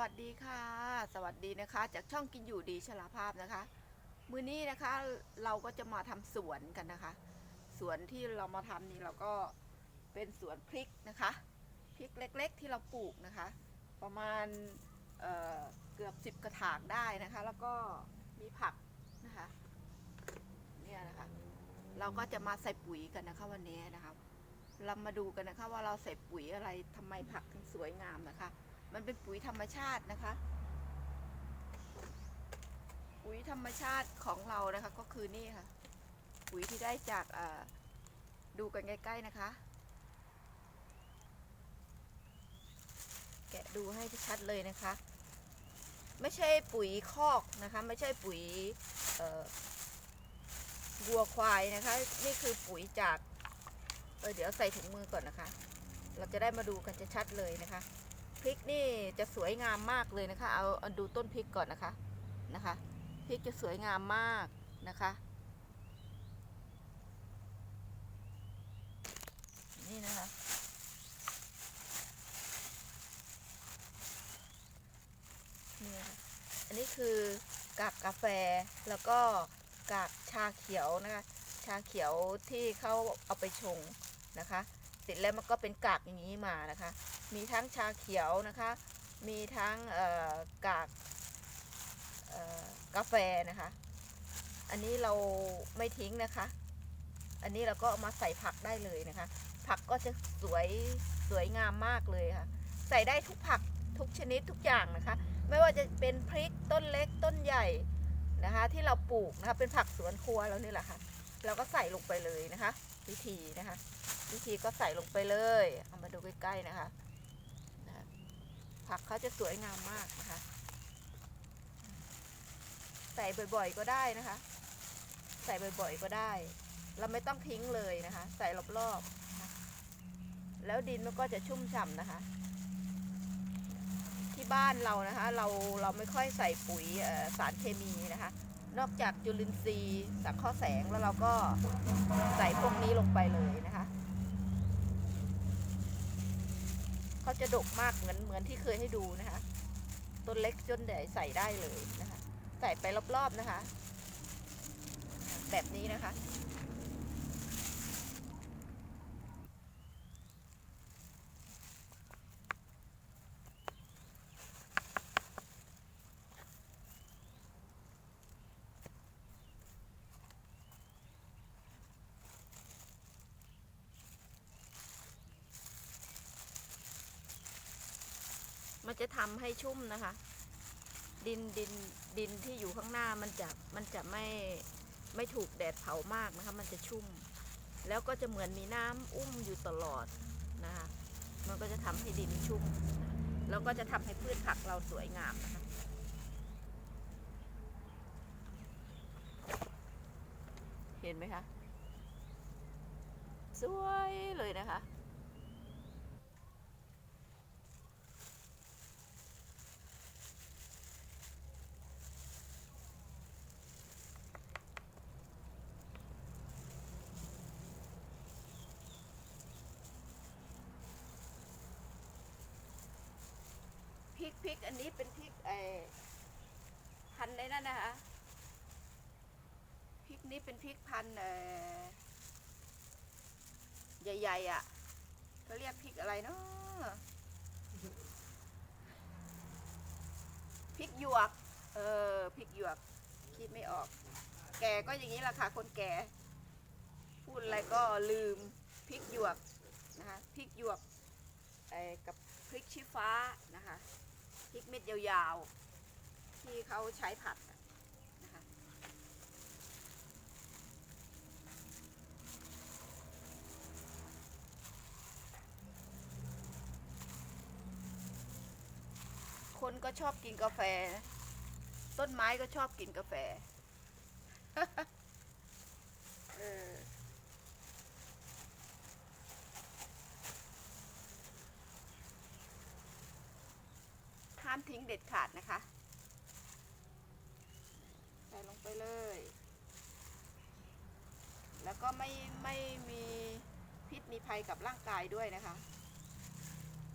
วัสดีค่ะ สวัสดีนะคะ จากช่องกินอยู่ดีชลาภาพนะคะ มื้อนี้นะคะเราก็จะมาทำสวนกันนะคะ สวนที่เรามาทำนี่เราก็เป็นสวนพริกนะคะพริกเล็ก ๆ ที่เราปลูกนะคะ ประมาณเเกือบสิบกระถางได้นะคะ แล้วก็มีผักนะคะเนี่ยนะคะ เราก็จะมาใส่ปุ๋ยกันนะคะวันนี้นะคะเรามาดูกันนะคะว่าเราใส่ปุ๋ยอะไรทำไมผักถึงสวยงามนะคะ มันเป็นปุ๋ยธรรมชาตินะคะ ปุ๋ยธรรมชาติของเรานะคะก็คือนี่ค่ะ ปุ๋ยที่ได้จากดูกันใกล้ ๆนะคะ แกะดูให้ชัดเลยนะคะ ไม่ใช่ปุ๋ยคอกนะคะ ไม่ใช่ปุ๋ยวัวควายนะคะ นี่คือปุ๋ยจากเเดี๋ยวใส่ถุงมือก่อนนะคะ เราจะได้มาดูกันจะชัดเลยนะคะ พริกนี่จะสวยงามมากเลยนะคะ เอาเอาดูต้นพริกก่อนนะคะนะคะพริกจะสวยงามมากนะคะ นี่นะคะ นี่นะคะอันนี้คือกากกาแฟแล้วก็กากชาเขียวนะคะ ชาเขียวที่เขาเอาไปชงนะคะ สร็จแล้วมันก็เป็นกากอย่างนี้มานะคะ มีทั้งชาเขียวนะคะ มีทั้งกากกาแฟนะคะ อันนี้เราไม่ทิ้งนะคะ อันนี้เราก็เอามาใส่ผักได้เลยนะคะ ผักก็จะสวยสวยงามมากเลยค่ะ ใส่ได้ทุกผักทุกชนิดทุกอย่างนะคะ ไม่ว่าจะเป็นพริกต้นเล็กต้นใหญ่นะคะ ที่เราปลูกนะคะเป็นผักสวนครัวแล้วนี่แหละค่ะ เราก็ใส่ลงไปเลยนะคะ วิธีนะคะ วิธีก็ใส่ลงไปเลย เอามาดูใกล้ๆนะคะนะผักเขาจะสวยงามมากนะคะ ใส่บ่อยๆก็ได้นะคะ ใส่บ่อยๆก็ได้ เราไม่ต้องทิ้งเลยนะคะ ใส่รอบๆนะคะแล้วดินมันก็จะชุ่มฉ่ำนะคะ ที่บ้านเรานะคะ เราเราไม่ค่อยใส่ปุ๋ยสารเคมีนะคะนอกจากจุลินทรีย์สังเคราะห์แสงแล้วเราก็ใส่พวกนี้ลงไปเลยนะคะ เขาจะดกมากเหมือนเหมือนที่เคยให้ดูนะคะ ต้นเล็กจนใหญ่ใส่ได้เลยนะคะ ใส่ไปรอบๆนะคะ แบบนี้นะคะ จะทำให้ชุ่มนะคะ ดินดินดินที่อยู่ข้างหน้ามันจะมันจะไม่ไม่ถูกแดดเผามากนะคะ มันจะชุ่ม แล้วก็จะเหมือนมีน้ำอุ้มอยู่ตลอดนะคะมันก็จะทำให้ดินชุ่มนะแล้วก็จะทำให้พืชผักเราสวยงามนะคะเห็นไหมคะ สวยเลยนะคะ ริกพริกอันนี้เป็นพริกไอพันในนั่นนะคะพริกนี้เป็นพริกพันเออใหญ่ๆอะเขาเรียกพริกอะไรเนาะพริกหยวก เออพริกหยวกคิดไม่ออก แกก็อย่างนี้แหละค่ะคนแก่ พูดอะไรก็ลืมพริกหยวกนะคะพริกหยวกไอ้กับพริกชี้ฟ้านะคะ พริกเม็ดยาวๆ ที่เขาใช้ผัดนะคะคนก็ชอบกินกาแฟ ต้นไม้ก็ชอบกินกาแฟ เออห้ามทิ้งเด็ดขาดนะคะ ใส่ลงไปเลย แล้วก็ไม่ไม่มีพิษมีภัยกับร่างกายด้วยนะคะ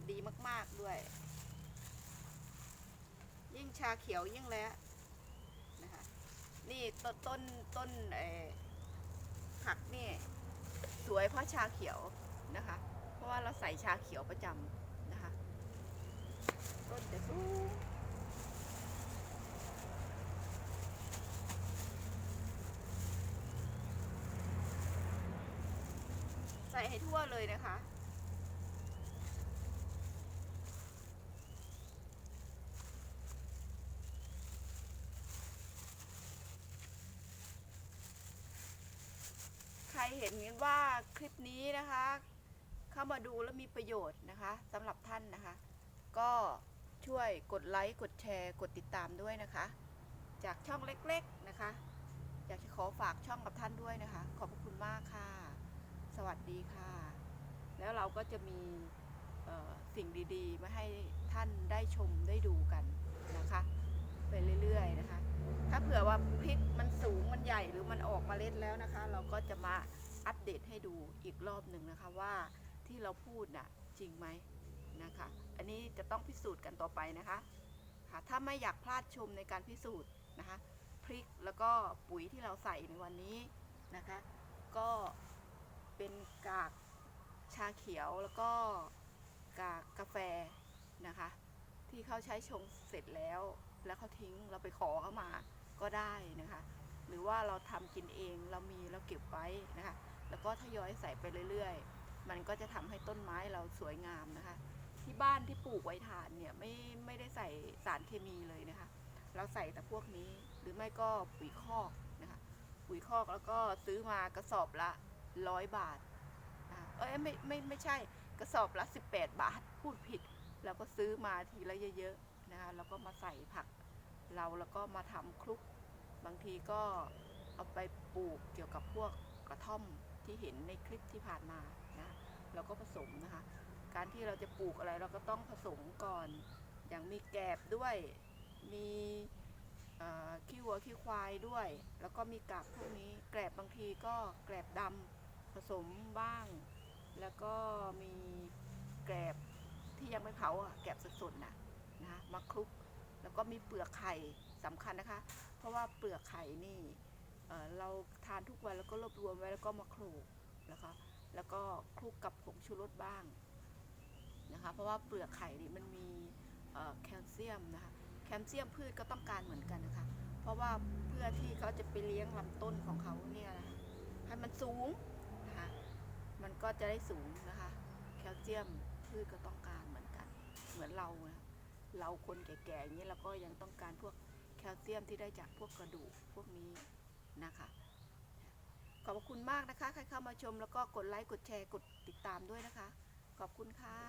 ดีมากๆด้วย ยิ่งชาเขียวยิ่งแล้วนะคะ นี่ต้นต้นต้นผักนี่ สวยเพราะชาเขียวนะคะ เพราะว่าเราใส่ชาเขียวประจำ ต้นจะสูงใส่ให้ทั่วเลยนะคะใครเห็นว่าคลิปนี้นะคะ เข้ามาดูแล้วมีประโยชน์นะคะสำหรับท่านนะคะ ก็ ช่วยกดไลค์ กดแชร์ กดติดตามด้วยนะคะ จากช่องเล็กๆนะคะ อยากจะขอฝากช่องกับท่านด้วยนะคะ ขอบพระคุณมากค่ะ สวัสดีค่ะ แล้วเราก็จะมีสิ่งดีๆ มาให้ท่านได้ชมได้ดูกันนะคะ ไปเรื่อยๆนะคะ ถ้าเผื่อว่าพริกมันสูงมันใหญ่หรือมันออกมาเล็ดแล้วนะคะ เราก็จะมาอัปเดตให้ดูอีกรอบหนึ่งนะคะว่าที่เราพูดน่ะจริงไหม นะคะ อันนี้จะต้องพิสูจน์กันต่อไปนะคะค่ะถ้าไม่อยากพลาดชมในการพิสูจน์นะคะพริกแล้วก็ปุ๋ยที่เราใส่ในวันนี้นะคะ ก็เป็นกากชาเขียวแล้วก็กากกาแฟนะคะ ที่เขาใช้ชงเสร็จแล้ว แล้วเขาทิ้งเราไปขอเขามาก็ได้นะคะ หรือว่าเราทำกินเองเรามีเราเก็บไว้นะคะ แล้วก็ทยอยใส่ไปเรื่อยๆ มันก็จะทำให้ต้นไม้เราสวยงามนะคะ ปลูกไว้ทานเนี่ยไม่ไม่ได้ใส่สารเคมีเลยนะคะ เราใส่แต่พวกนี้หรือไม่ก็ปุ๋ยคอกนะคะปุ๋ยคอกแล้วก็ซื้อมากระสอบละร้อยบาทอ่าเอ้ยไม่ไม่ไม่ใช่กระสอบละ 18 บาทพูดผิดแล้วก็ซื้อมาทีละเยอะๆนะคะแล้วก็มาใส่ผักเราแล้วก็มาทำคลุก บางทีก็เอาไปปลูกเกี่ยวกับพวกกระท่อมที่เห็นในคลิปที่ผ่านมานะแล้วก็ผสมนะคะ การที่เราจะปลูกอะไรเราก็ต้องผสมก่อน อย่างมีแกบด้วย มีขี้วัวขี้ควายด้วย แล้วก็มีกากพวกนี้แกลบบางทีก็แกลบดำผสมบ้าง แล้วก็มีแกลบที่ยังไม่เผาอะแกลบสดๆน่ะนะมาคลุก แล้วก็มีเปลือกไข่สำคัญนะคะ เพราะว่าเปลือกไข่นี่เเราทานทุกวันแล้วก็รวบรวมไว้แล้วก็มาโขลกนะคะแล้วก็คลุกกับผงชูรสบ้าง นะคะ เพราะว่าเปลือกไข่นี่มันมีแคลเซียมนะคะ แคลเซียมพืชก็ต้องการเหมือนกันนะคะ เพราะว่าเพื่อที่เขาจะไปเลี้ยงลำต้นของเขาเนี่ยนะคะให้มันสูงนะคะ มันก็จะได้สูงนะคะ แคลเซียมพืชก็ต้องการเหมือนกัน เหมือนเรานะเราคนแก่ๆอย่างนี้เราก็ยังต้องการพวกแคลเซียมที่ได้จากพวกกระดูกพวกนี้นะคะขอบคุณมากนะคะ ใครเข้ามาชมแล้วก็กดไลค์ กดแชร์ กดติดตามด้วยนะคะ ขอบคุณค่ะ